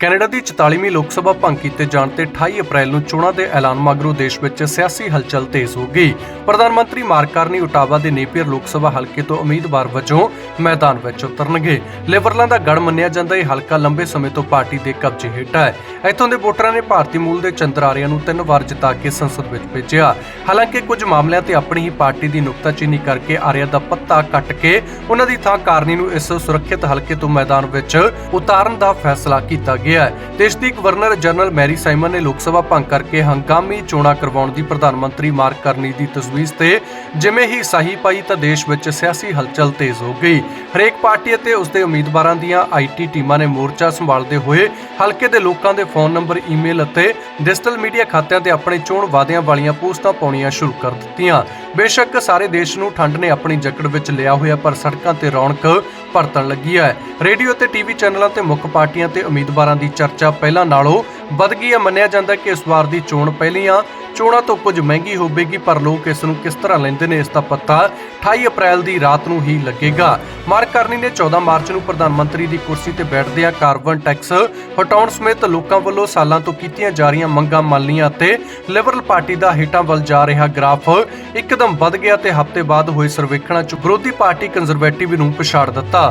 Canada ਦੀ 44ਵੀਂ ਲੋਕ ਸਭਾ ਭੰਗ ਕੀਤੇ ਜਾਣ ਤੇ 28 ਅਪ੍ਰੈਲ ਨੂੰ ਚੋਣਾਂ ਦੇ ਐਲਾਨ ਮਗਰੋਂ ਦੇਸ਼ ਵਿੱਚ ਸਿਆਸੀ ਹਲਚਲ ਤੇਜ਼ ਹੋ ਗਈ। ਪ੍ਰਧਾਨ ਮੰਤਰੀ ਮਾਰਕ ਕਾਰਨੀ ਉਟਾਵਾ ਦੇ ਨੇਪੀਅਰ ਲੋਕ ਸਭਾ ਹਲਕੇ ਤੋਂ ਉਮੀਦਵਾਰ ਵਜੋਂ ਮੈਦਾਨ ਵਿੱਚ ਉਤਰਨਗੇ। ਲਿਬਰਲਾਂ ਦਾ ਗੜ ਮੰਨਿਆ ਜਾਂਦਾ ਇਹ ਹਲਕਾ ਲੰਬੇ ਸਮੇਂ ਤੋਂ ਪਾਰਟੀ ਦੇ ਕਬਜ਼ੇ ਹੇਠ ਹੈ। ਇੱਥੋਂ ਦੇ ਵੋਟਰਾਂ ਨੇ ਭਾਰਤੀ ਮੂਲ ਦੇ ਚੰਦਰਾਰੀਆਂ ਨੂੰ ਤਿੰਨ ਵਾਰ ਜਿਤਾ ਕੇ ਸੰਸਦ ਵਿੱਚ ਭੇਜਿਆ। ਹਾਲਾਂਕਿ ਕੁਝ ਮਾਮਲਿਆਂ ਤੇ ਆਪਣੀ ਹੀ ਪਾਰਟੀ ਦੀ ਨੁਕਤਾਚੀਨੀ ਕਰਕੇ ਆਰਿਆ ਦਾ ਪੱਤਾ ਕੱਟ ਕੇ ਉਹਨਾਂ ਦੀ ਥਾਂ ਕਾਰਨੀ ਨੂੰ ਇਸ ਸੁਰੱਖਿਅਤ ਹਲਕੇ ਤੋਂ ਮੈਦਾਨ ਵਿੱਚ ਉਤਾਰਨ ਦਾ ਫੈਸਲਾ ਕੀਤਾ ਗਿਆ ਹੈ। ਦੇਸ਼ ਦੀ ਗਵਰਨਰ ਜਨਰਲ ਮੈਰੀ ਸਾਈਮਨ ਨੇ ਲੋਕ ਸਭਾ ਭੰਗ ਕਰਕੇ ਹੰਗਾਮੀ ਚੋਣਾਂ ਕਰਵਾਉਣ ਦੀ ਪ੍ਰਧਾਨ ਮੰਤਰੀ ਮਾਰਕ ਕਰਨੀ ਦੀ ਤਜਵੀਜ਼ ਤੇ ਜਿਵੇਂ ਹੀ ਸਹੀ ਪਾਈ ਤਾਂ ਦੇਸ਼ ਵਿੱਚ ਸਿਆਸੀ ਹਲਚਲ ਤੇਜ਼ ਹੋ ਗਈ। ਹਰੇਕ ਪਾਰਟੀ ਅਤੇ ਉਸ ਦੇ ਉਮੀਦਵਾਰਾਂ ਦੀਆਂ ਆਈਟੀ ਟੀਮਾਂ ਨੇ ਮੋਰਚਾ ਸੰਭਾਲਦੇ ਹੋਏ ਹਲਕੇ ਦੇ ਲੋਕਾਂ ਦੇ ਫੋਨ ਨੰਬਰ, ਈਮੇਲ ਅਤੇ ਡਿਜੀਟਲ ਮੀਡੀਆ ਖਾਤਿਆਂ ਤੇ ਆਪਣੇ ਚੋਣ ਵਾਅਦਿਆਂ ਵਾਲੀਆਂ ਪੋਸਟਾਂ ਪਾਉਣੀਆਂ ਸ਼ੁਰੂ ਕਰ ਦਿੱਤੀਆਂ। ਬੇਸ਼ੱਕ ਸਾਰੇ ਦੇਸ਼ ਨੂੰ ਠੰਡ ਨੇ ਆਪਣੀ ਜਕੜ ਵਿੱਚ ਲਿਆ ਹੋਇਆ ਪਰ ਸੜਕਾਂ ਤੇ ਰੌਣਕ ਪਰਤਣ ਲੱਗੀ ਹੈ। ਰੇਡੀਓ ਤੇ ਟੀਵੀ ਚੈਨਲਾਂ ਤੇ ਮੁੱਖ ਪਾਰਟੀਆਂ ਤੇ ਉਮੀਦਵਾਰਾਂ ਦੀ ਚਰਚਾ ਪਹਿਲਾਂ ਨਾਲੋਂ ਵੱਧ ਗਈ ਹੈ। ਮੰਨਿਆ ਜਾਂਦਾ ਕਿ ਇਸ ਵਾਰ ਦੀ ਚੋਣ ਪਹਿਲੀਆਂ ਚੋਣਾਂ ਤੋਂ ਕੁਝ ਮਹਿੰਗੀ ਹੋਵੇਗੀ, ਪਰ ਲੋਕ ਇਸ ਨੂੰ ਕਿਸ ਤਰ੍ਹਾਂ ਲੈਂਦੇ ਨੇ, ਇਸ ਦਾ ਪਤਾ 28 ਅਪ੍ਰੈਲ ਦੀ ਰਾਤ ਨੂੰ ਹੀ ਲੱਗੇਗਾ। ਮਾਰਕ ਕਰਨੀ ਨੇ 14 ਮਾਰਚ ਨੂੰ ਪ੍ਰਧਾਨ ਮੰਤਰੀ ਦੀ ਕੁਰਸੀ ਤੇ ਬੈਠਦਿਆਂ ਕਾਰਬਨ ਟੈਕਸ ਹਟਾਉਣ ਸਮੇਤ ਲੋਕਾਂ ਵੱਲੋਂ ਸਾਲਾਂ ਤੋਂ ਕੀਤੀਆਂ ਜਾ ਰਹੀਆਂ ਮੰਗਾਂ ਮੰਨ ਲਈਆਂ ਅਤੇ ਲਿਬਰਲ ਪਾਰਟੀ ਦਾ ਹੇਠਾਂ ਵੱਲ ਜਾ ਰਿਹਾ ਗ੍ਰਾਫ ਇੱਕਦਮ ਵੱਧ ਗਿਆ ਤੇ ਹਫ਼ਤੇ ਬਾਅਦ ਹੋਏ ਸਰਵੇਖਣਾਂ 'ਚ ਵਿਰੋਧੀ ਪਾਰਟੀ ਕੰਜ਼ਰਵੇਟਿਵ ਨੂੰ ਪਛਾੜ ਦਿੱਤਾ।